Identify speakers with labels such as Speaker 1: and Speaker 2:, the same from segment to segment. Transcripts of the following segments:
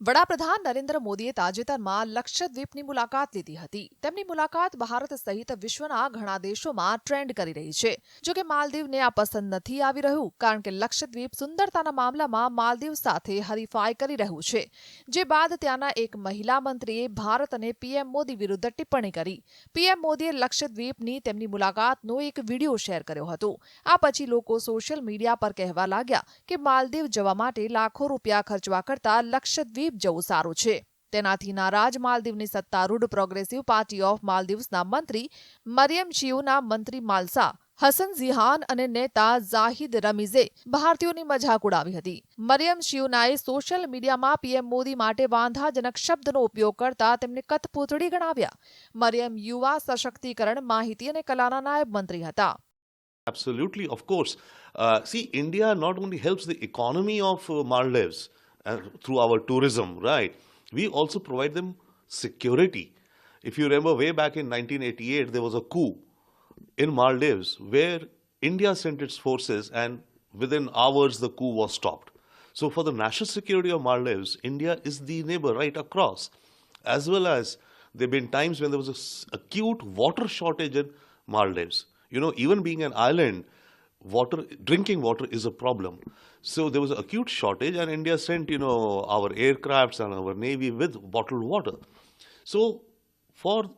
Speaker 1: વડાપ્રધાન નરેન્દ્ર મોદીએ તાજેતરમાં લક્ષદ્વીપની મુલાકાત લીધી હતી. તેમની મુલાકાત ભારત સહિત વિશ્વના ઘણા દેશોમાં ટ્રેન્ડ કરી રહી છે. જોકે માલદીવને આ પસંદ નથી આવી રહ્યું, કારણ કે લક્ષદ્વીપ સુંદરતાના મામલામાં માલદીવ સાથે હરીફાઈ કરી રહ્યું છે. જે બાદ ત્યાંના એક મહિલા મંત્રીએ ભારત અને પીએમ મોદી વિરુદ્ધ ટિપ્પણી કરી. પીએમ મોદીએ લક્ષદ્વીપની તેમની મુલાકાતનો એક વીડિયો શેર કર્યો હતો. આ પછી લોકો સોશિયલ મીડિયા પર કહેવા લાગ્યા કે માલદીવ જવા માટે લાખો રૂપિયા ખર્ચવા કરતા લક્ષદ્વીપ જવું સારું છે. તેનાથી નારાજ માલદીવની સત્તારૂઢ પ્રોગ્રેસિવ પાર્ટી ઓફ માલદીવ્સના મંત્રી મરિયમ શિયુના મંત્રી માલસા હસન ઝિહાન અને નેતા ઝાહિદ રમીઝે ભારતીયોની મજાક ઉડાવી હતી. મરિયમ શિવનાએ સોશિયલ મીડિયામાં પીએમ મોદી માટે વાંધાજનક શબ્દનો ઉપયોગ કરતા તેમને કથપૂતળી ગણાવ્યા. મરિયમ યુવા સશક્તિકરણ માહિતી અને કલાના નાયબ મંત્રી હતા.
Speaker 2: Absolutely, of course. Uh, see, India not only helps the economy uh, Uh, through our tourism, right? We also provide them security. If you remember, way back in 1988, there was a coup in Maldives where India sent its forces, and within hours, the coup was stopped. So, for the national security of Maldives, India is the neighbor right across. As well as there have been times when there was an acute water shortage in Maldives. You know, even being an island, water drinking water is a problem. So there was an acute shortage, and India sent you know our aircrafts and our navy with bottled water. So for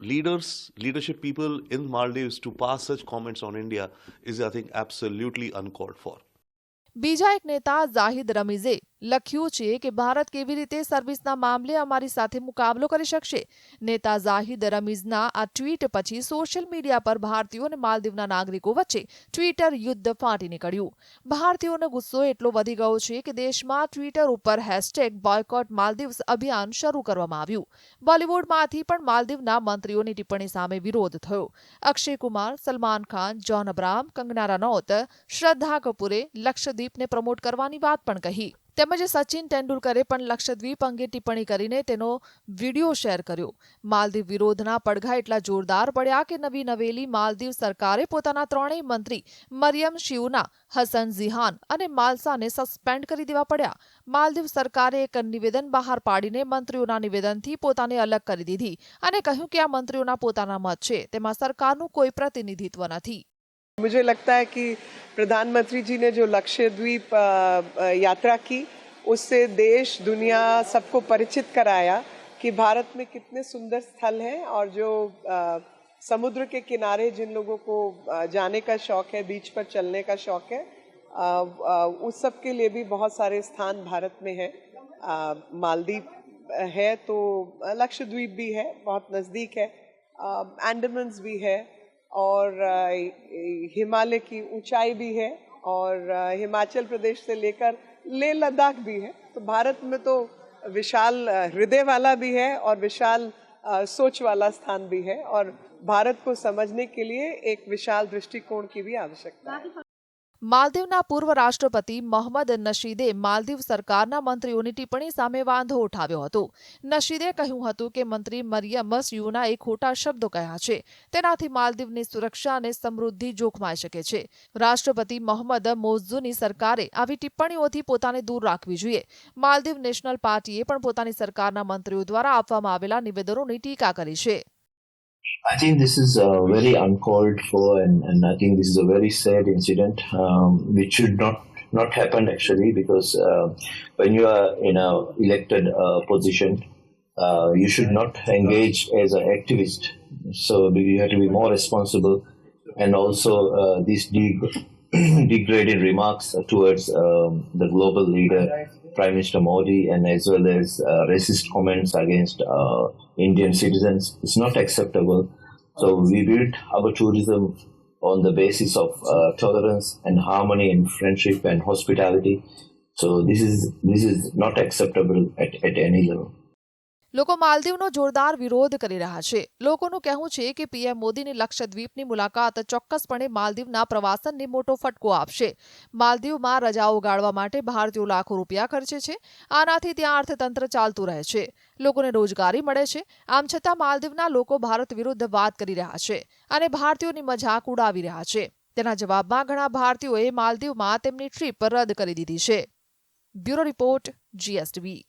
Speaker 2: leaders, leadership people in Maldives to pass such comments on India is, I think, absolutely uncalled for.
Speaker 1: બીજા એક નેતા ઝાહિદ રમીઝે લખ્યું છે કે ભારત કેવી રીતે સર્વિસના મામલે અમારી સાથે મુકાબલો કરી શકશે? નેતા ઝાહિદ રમીઝના આ ટ્વીટ પછી સોશિયલ મીડિયા પર ભારતીયો અને માલદીવના નાગરિકો વચ્ચે ટ્વિટર યુદ્ધ ફાટી નીકળ્યું. ભારતીયોનો ગુસ્સો એટલો વધી ગયો છે કે દેશમાં ટ્વિટર ઉપર હેશટેગ બોયકોટ માલદીવ્સ અભિયાન શરૂ કરવામાં આવ્યું. બોલિવૂડમાંથી પણ માલદીવના મંત્રીઓની ટિપ્પણી સામે વિરોધ થયો. અક્ષય કુમાર, સલમાન ખાન જોન અબ્રાહમ, કંગના રનૌત, શ્રદ્ધા કપૂરે લક્ષદ્વીપને પ્રમોટ કરવાની વાત પણ કહી. તેમજ સચિન તેંડુલકરે પણ લક્ષદ્વીપ અંગે ટિપ્પણી કરીને તેનો વીડિયો શેર કર્યો. માલદીવ વિરોધના પડઘા એટલા જોરદાર પડ્યા કે નવી નવેલી માલદીવ સરકારે પોતાના ત્રણેય મંત્રી મરિયમ શિવના હસન ઝિહાન અને માલસાને સસ્પેન્ડ કરી દેવા પડ્યા. માલદીવ સરકારે એક નિવેદન બહાર પાડીને મંત્રીઓના નિવેદનથી પોતાને અલગ કરી દીધી અને કહ્યું કે આ મંત્રીઓના પોતાના મત છે, તેમાં સરકારનું કોઈ પ્રતિનિધિત્વ નથી.
Speaker 3: मुझे लगता है कि प्रधानमंत्री जी ने जो लक्षद्वीप यात्रा की उससे देश दुनिया सबको परिचित कराया कि भारत में कितने सुंदर स्थल हैं और जो अ, समुद्र के किनारे जिन लोगों को जाने का शौक है बीच पर चलने का शौक है अ, अ, उस सब के लिए भी बहुत सारे स्थान भारत में हैं। मालदीप है तो लक्षद्वीप भी है बहुत नज़दीक है एंडमन्स भी है और हिमालय की ऊंचाई भी है और हिमाचल प्रदेश से लेकर ले लद्दाख भी है। तो भारत में तो विशाल हृदय वाला भी है और विशाल सोच वाला स्थान भी है और भारत को समझने के लिए एक विशाल दृष्टिकोण की भी आवश्यकता है।
Speaker 1: માલદીવના પૂર્વ રાષ્ટ્રપતિ મોહમ્મદ નશીદે માલદીવ સરકારના મંત્રીઓની ટિપ્પણી સામે વાંધો ઉઠાવ્યો હતો. નશીદે કહ્યું હતું કે મંત્રી મરિયમ યુનાએ ખોટા શબ્દો કહ્યા છે. તેનાથી માલદીવની સુરક્ષા અને સમૃદ્ધિ જોખમાઈ શકે છે. રાષ્ટ્રપતિ મોહમ્મદ મોઝુની સરકારે આવી ટિપ્પણીઓથી પોતાને દૂર રાખવી જોઈએ. માલદીવ નેશનલ પાર્ટીએ પણ પોતાની સરકારના મંત્રીઓ દ્વારા આપવામાં આવેલા નિવેદનોની ટીકા કરી છે.
Speaker 4: I think this is uh, very uncalled for, and, and I think this is a very sad incident, um, which should not not happen actually, because uh, when you are in a elected uh, position, uh, you should not engage as an activist. So you have to be more responsible, and also uh, these deg- degraded remarks towards um, the global leader, Prime Minister Modi, and as well as uh, racist comments against uh, Indian citizens is not acceptable. So we built our tourism on the basis of uh, tolerance and harmony and friendship and hospitality. So this is this is not acceptable at, at any level.
Speaker 1: લોકો માલદીવનો જોરદાર વિરોધ કરી રહ્યા છે. લોકોનું કહેવું છે કે પીએમ મોદીની લક્ષદ્વીપની મુલાકાત ચોક્કસપણે માલદીવના પ્રવાસનને મોટો ફટકો આપશે. માલદીવમાં રજાઓ ગાળવા માટે ભારતીયો લાખો રૂપિયા ખર્ચે છે. આનાથી ત્યાં અર્થતંત્ર ચાલતું રહે છે. લોકોને રોજગારી મળે છે. આમ છતાં માલદીવના લોકો ભારત વિરુદ્ધ વાત કરી રહ્યા છે અને ભારતીયોની મજાક ઉડાવી રહ્યા છે. તેના જવાબમાં ઘણા ભારતીયોએ માલદીવમાં તેમની ટ્રીપ રદ કરી દીધી છે. Bureau report, GSTV.